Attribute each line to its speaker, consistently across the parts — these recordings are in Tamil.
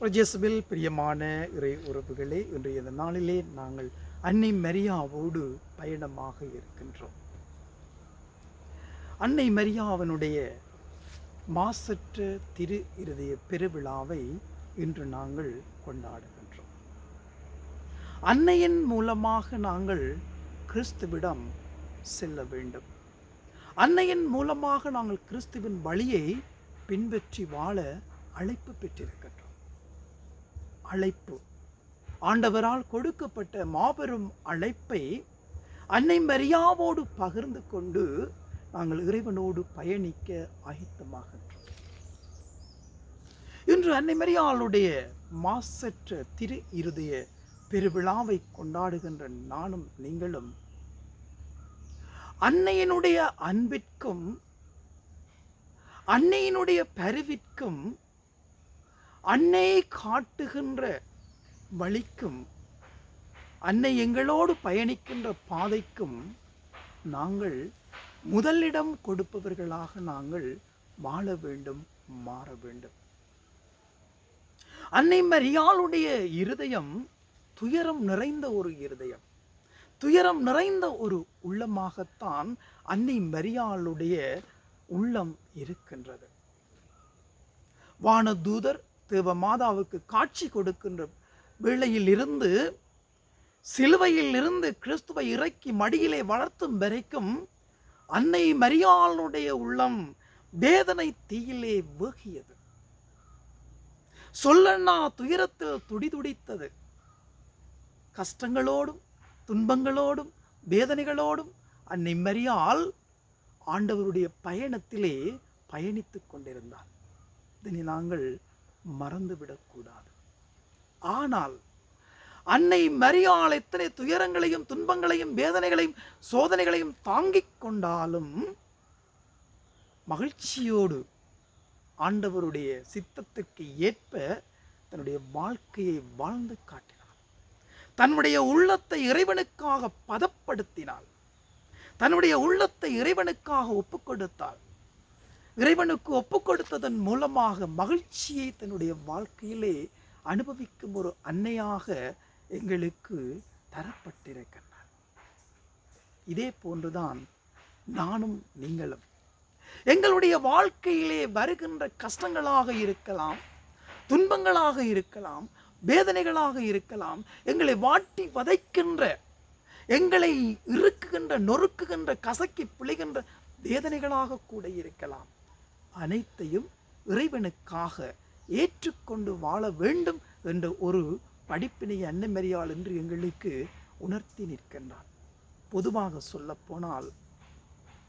Speaker 1: பிரஜேசுவில் பிரியமான இறை உறவுகளே இன்றைய இந்த நாளிலே நாங்கள் அன்னை மரியாவோடு பயணமாக இருக்கின்றோம். அன்னை மரியாவனுடைய மாசற்ற திரு இருதய பெருவிழாவை இன்று நாங்கள் கொண்டாடுகின்றோம். அன்னையின் மூலமாக நாங்கள் கிறிஸ்துவிடம் செல்ல வேண்டும். அன்னையின் மூலமாக நாங்கள் கிறிஸ்துவின் வழியை பின்பற்றி வாழ அழைப்பு பெற்றிருக்கின்றோம். அழைப்பு. ஆண்டவரால் கொடுக்கப்பட்ட மாபெரும் அழைப்பை அன்னை மரியாவோடு பகிர்ந்து கொண்டு நாங்கள் இறைவனோடு பயணிக்க ஆயத்தமாகின்றோம் இன்று அன்னை மரியாளுடைய மாசற்ற திரு இருதய பெருவிழாவை கொண்டாடுகின்ற நானும் நீங்களும் அன்னையினுடைய அன்பிற்கும் அன்னையினுடைய பருவிற்கும் அன்னை காட்டுகின்ற வழிக்கும் அன்னை எங்களோடு பயணிக்கின்ற பாதைக்கும் நாங்கள் முதலிடம் கொடுப்பவர்களாக நாங்கள் வாழ வேண்டும் மாற வேண்டும். அன்னை மரியாளுடைய இருதயம் துயரம் நிறைந்த ஒரு இருதயம். துயரம் நிறைந்த ஒரு உள்ளமாகத்தான் அன்னை மரியாளுடைய உள்ளம் இருக்கின்றது. வானதூதர் தேவ மாதாவுக்கு காட்சி கொடுக்கின்ற வேளையில் இருந்து சிலுவையில் இருந்து கிறிஸ்துவை இறக்கி மடியிலே வளர்த்தும் வரைக்கும் அன்னை மரியாளுடைய உள்ளம் வேதனை தீயிலே வேகியது. சொல்லண்ணா துயரத்தில் துடிதுடித்தது கஷ்டங்களோடும் துன்பங்களோடும் வேதனைகளோடும் அன்னை மரியால் ஆண்டவருடைய பயணத்திலே பயணித்துக் கொண்டிருந்தார் இதனை நாங்கள் மறந்துவிடக்கூடாது. ஆனால் அன்னை மரியாள் எத்தனை துயரங்களையும் துன்பங்களையும் வேதனைகளையும் சோதனைகளையும் தாங்கிக் கொண்டாலும் மகிழ்ச்சியோடு ஆண்டவருடைய சித்தத்திற்கு ஏற்ப தன்னுடைய வாழ்க்கையை வாழ்ந்து காட்டினார் தன்னுடைய உள்ளத்தை இறைவனுக்காக பதப்படுத்தினாள். தன்னுடைய உள்ளத்தை இறைவனுக்காக ஒப்புக் கொடுத்தாள் இறைவனுக்கு ஒப்பு கொடுத்ததன் மூலமாக மகிழ்ச்சியை தன்னுடைய வாழ்க்கையிலே அனுபவிக்கும் ஒரு அன்னையாக எங்களுக்கு தரப்பட்டிருக்கின்றார் இதே போன்றுதான் நானும் நீங்களும். எங்களுடைய வாழ்க்கையிலே வருகின்ற கஷ்டங்களாக இருக்கலாம் துன்பங்களாக இருக்கலாம் வேதனைகளாக இருக்கலாம் எங்களை வாட்டி வதைக்கின்ற எங்களை இறுக்குகின்ற நொறுக்குகின்ற கசக்கி பிழைகின்ற வேதனைகளாக கூட இருக்கலாம். அனைத்தையும் இறைவனுக்காக ஏற்றுக்கொண்டு வாழ வேண்டும் என்ற ஒரு படிப்பினை அன்னமறியாள் என்று எங்களுக்கு உணர்த்தி நிற்கின்றான். பொதுவாக சொல்லப்போனால்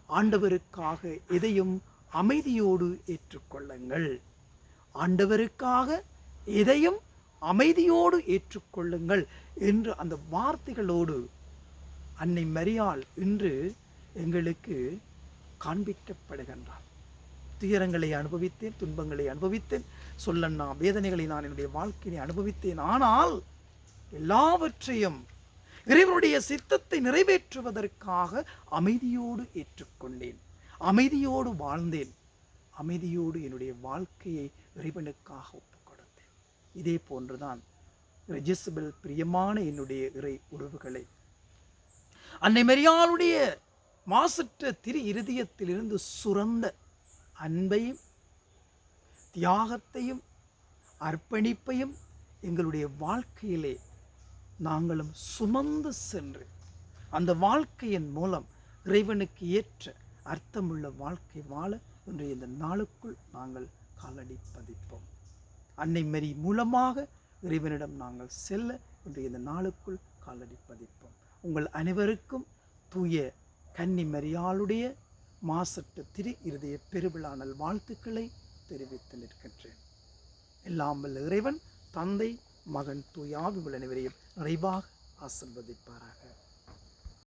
Speaker 1: ஆண்டவருக்காக எதையும் அமைதியோடு ஏற்றுக்கொள்ளுங்கள். ஆண்டவருக்காக எதையும் அமைதியோடு ஏற்றுக்கொள்ளுங்கள் என்று அந்த வார்த்தைகளோடு அன்னை மரியாள் இன்று எங்களுக்கு காண்பிக்கப்படுகின்றார் துயரங்களை அனுபவித்தேன் துன்பங்களை அனுபவித்தேன். சொல்லண்ணா வேதனைகளை நான் என்னுடைய வாழ்க்கையை அனுபவித்தேன். ஆனால் எல்லாவற்றையும் இறைவனுடைய சித்தத்தை நிறைவேற்றுவதற்காக அமைதியோடு ஏற்றுக்கொண்டேன். அமைதியோடு வாழ்ந்தேன். அமைதியோடு என்னுடைய வாழ்க்கையை இறைவனுக்காக ஒப்புக் கொடுத்தேன் இதே போன்றுதான் ரெஜிசபிள் பிரியமான என்னுடைய இறை உறவுகளை. அன்னை மெரியாளுடைய மாசற்ற திரு இருதயத்திலிருந்து சுரந்த அன்பையும் தியாகத்தையும் அர்ப்பணிப்பையும் எங்களுடைய வாழ்க்கையிலே நாங்களும் சுமந்து சென்று அந்த வாழ்க்கையின் மூலம் இறைவனுக்கு ஏற்ற அர்த்தமுள்ள வாழ்க்கை வாழ இன்றைய இந்த நாளுக்குள் நாங்கள் காலடி பதிப்போம். அன்னை மரி மூலமாக இறைவனிடம் நாங்கள் செல்ல இன்றைய இந்த நாளுக்குள் காலடி பதிப்போம். உங்கள் அனைவருக்கும் தூய கன்னி மரியாளுடைய மாசற்ற திரு இருதய பெருவிழானல் வாழ்த்துக்களை தெரிவித்து நிற்கின்றேன். எல்லாம் வல்ல இறைவன் தந்தை மகன் தூயாவி உள்ள நிறைவாக ஆசிர்வதிப்பாராக.